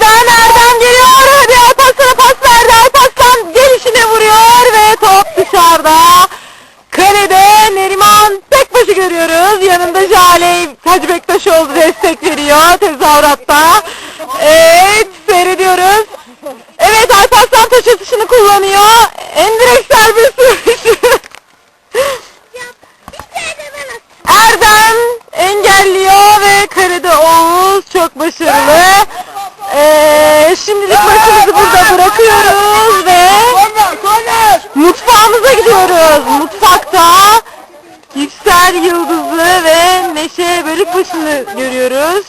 Kaleden Erdem geliyor. Hadi Alparslan'a pas verdi. Alparslan gelişine vuruyor ve top dışarıda. Kalede Neriman Tekbaş'ı görüyoruz. Yanında Jale Hacı Bektaşoğlu destek veriyor tezahüratta. Evet seyrediyoruz. Evet Alparslan taş atışını kullanıyor. Endireksel bir sürüş. Erdem engelliyor ve karede Oğuz çok başarılı. Ee, şimdilik maçımızı burada bırakıyoruz ve mutfağımıza gidiyoruz. Mutfakta Yüksel Yıldızlı ve Neşe Bölükbaşı'nı görüyoruz.